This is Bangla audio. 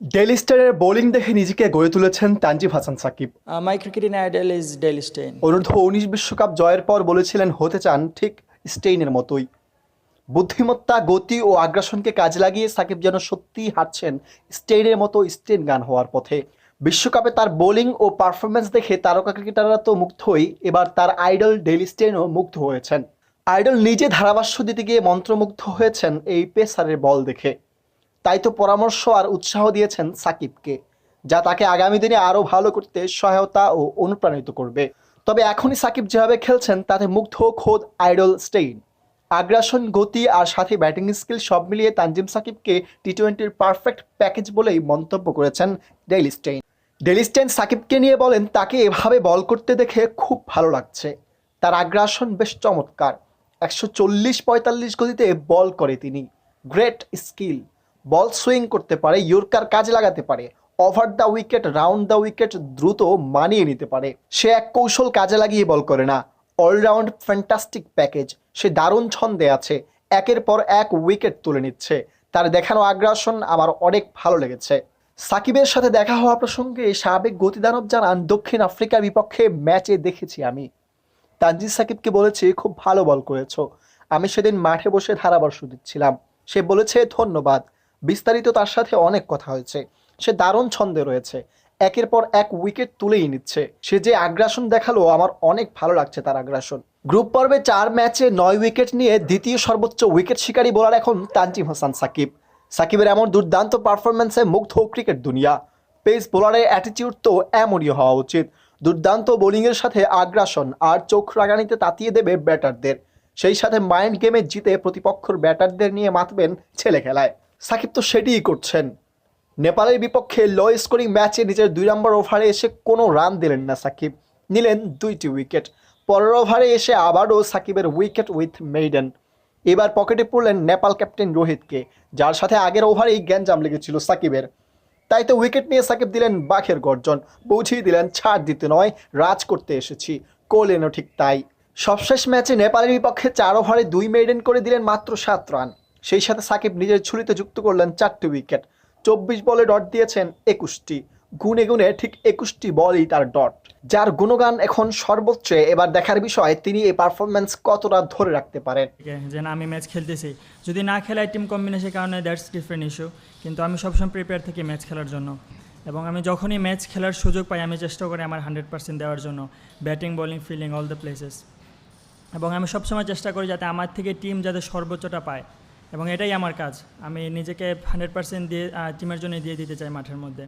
ডেলি স্টারের বোলিং দেখে নিজেকে গড়ে তুলেছেন Tanzib Hasan Sakib. Uh, my idol is Dale Steyn. অনূর্ধ্ব উনিশ বিশ্বকাপ জয়ের পর বলেছিলেন হতে চান ঠিক স্টেইনের মতোই। বুদ্ধিমত্তা গতি ও আগ্রাসনকে কাজে লাগিয়ে সাকিব যেন সত্যিই হাঁটছেন স্টেইনের মতো স্টেইন গান হওয়ার পথে। বিশ্বকাপে তার বোলিং ও পারফরমেন্স দেখে তারকা ক্রিকেটাররা তো মুগ্ধই এবার তার আইডল ডেলি স্টেইনও মুগ্ধ হয়েছেন। আইডল নিজে ধারাভাষ্য দিতে গিয়ে মন্ত্রমুগ্ধ হয়েছেন এই পেসারের বল দেখে। তাই তো পরামর্শ আর উৎসাহ দিয়েছেন সাকিবকে, যা তাকে আগামী দিনে আরও ভালো করতে সহায়তা ও অনুপ্রাণিত করবে। তবে এখনই সাকিব যেভাবে খেলছেন, তাতে মুগ্ধ খোদ আইডল স্টেইন। আগ্রাসন, গতি আর সাথে ব্যাটিং স্কিল সব মিলিয়ে তানজিম সাকিবকে টি টোয়েন্টির পারফেক্ট প্যাকেজ বলেই মন্তব্য করেছেন ডেইলি স্টেইন। ডেইলি স্টেইন সাকিবকে নিয়ে বলেন, তাকে এভাবে বল করতে দেখে খুব ভালো লাগছে। তার আগ্রাসন বেশ চমৎকার। একশো চল্লিশ পঁয়তাল্লিশ গতিতে বল করে তিনি। Great skill. বল সুইং করতে পারে, ইয়র্কার কাজে লাগাতে পারে, over the wicket, round the wicket দ্রুত মানিয়ে নিতে পারে। সে এক কৌশল কাজে লাগিয়ে বল করে না। All-round fantastic package. সে দারুণ ছন্দে আছে। একের পর এক উইকেট তুলে নিচ্ছে। তার দেখানো আগ্রাসন আমার অনেক ভালো লেগেছে। সাকিবের সাথে দেখা হওয়া প্রসঙ্গে সাবেক গতিদানব জানান, দক্ষিণ আফ্রিকার বিপক্ষে ম্যাচে দেখেছি আমি। তানজিদ সাকিবকে বলেছে, খুব ভালো বল করেছ। আমি সেদিন মাঠে বসে ধারাবর্ষ দিচ্ছিলাম। সে বলেছে, ধন্যবাদ। বিস্তারিত তার সাথে অনেক কথা হয়েছে। সে দারুণ ছন্দে রয়েছে। একের পর এক উইকেট তুলেই নিচ্ছে। সে যে আগ্রাসন দেখাল, আমার অনেক ভালো লাগছে তার আগ্রাসন। গ্রুপ পর্বে চার ম্যাচে নয় উইকেট নিয়ে দ্বিতীয় সর্বোচ্চ উইকেট শিকারী বোলার এখন তানজিম হাসান সাকিব। সাকিবের এমন দুর্দান্ত পারফরমেন্সে মুগ্ধ ক্রিকেট দুনিয়া। পেস বোলারের অ্যাটিটিউড তো এমনই হওয়া উচিত। দুর্দান্ত বোলিংয়ের সাথে আগ্রাসন আর চোখ রাগানিতে তাতিয়ে দেবে ব্যাটারদের। সেই সাথে মাইন্ড গেমে জিতে প্রতিপক্ষর ব্যাটারদের নিয়ে মাতবেন ছেলে খেলায় সাকিব তো সেটিই করছেন। নেপালের বিপক্ষে লো স্কোরিং ম্যাচে নিজের দুই নম্বর ওভারে এসে কোনো রান দিলেন না সাকিব। নিলেন দুইটি উইকেট পরের ওভারে এসে আবারও সাকিবের উইকেট উইথ মেইডেন এবার পকেটে পড়লেন নেপাল ক্যাপ্টেন রোহিতকে, যার সাথে আগের ওভারেই গ্যাঞ্জাম লেগেছিল সাকিবের। তাই তো উইকেট নিয়ে সাকিব দিলেন বাঘের গর্জন। বুঝিয়ে দিলেন, ছাড় দিতে নয়, রাজ করতে এসেছি। কোলেনও ঠিক তাই। সবশেষ ম্যাচে নেপালের বিপক্ষে চার ওভারে দুই মেইডেন করে দিলেন মাত্র সাত রান সেই সাথে সাকিব নিজের ছুরিতে যুক্ত করলেন চারটি উইকেট। চব্বিশ বলে ডট দিয়েছেন একুশটি। গুনে গুনে ঠিক একুশটি বলই তার ডট। যার গুণগান এখন সর্বোচ্চ, এবার দেখার বিষয় তিনি এই পারফরমেন্স কতটা ধরে রাখতে পারেন। যে না, আমি ম্যাচ খেলতেছি। যদি না খেলাই টিম কম্বিনেশনের কারণে দ্যাটস ডিফারেন্ট ইস্যু কিন্তু আমি সবসময় প্রিপেয়ার থাকি ম্যাচ খেলার জন্য। এবং আমি যখনই ম্যাচ খেলার সুযোগ পাই, আমি চেষ্টা করি আমার হান্ড্রেড পার্সেন্ট দেওয়ার জন্য। Batting bowling fielding all the places এবং আমি সবসময় চেষ্টা করি যাতে আমার থেকে টিম যাতে সর্বোচ্চটা পায়। এবং এটাই আমার কাজ। আমি নিজেকে হান্ড্রেড পার্সেন্ট দিয়ে টিমের জন্য দিয়ে দিতে চাই মাঠের মধ্যে।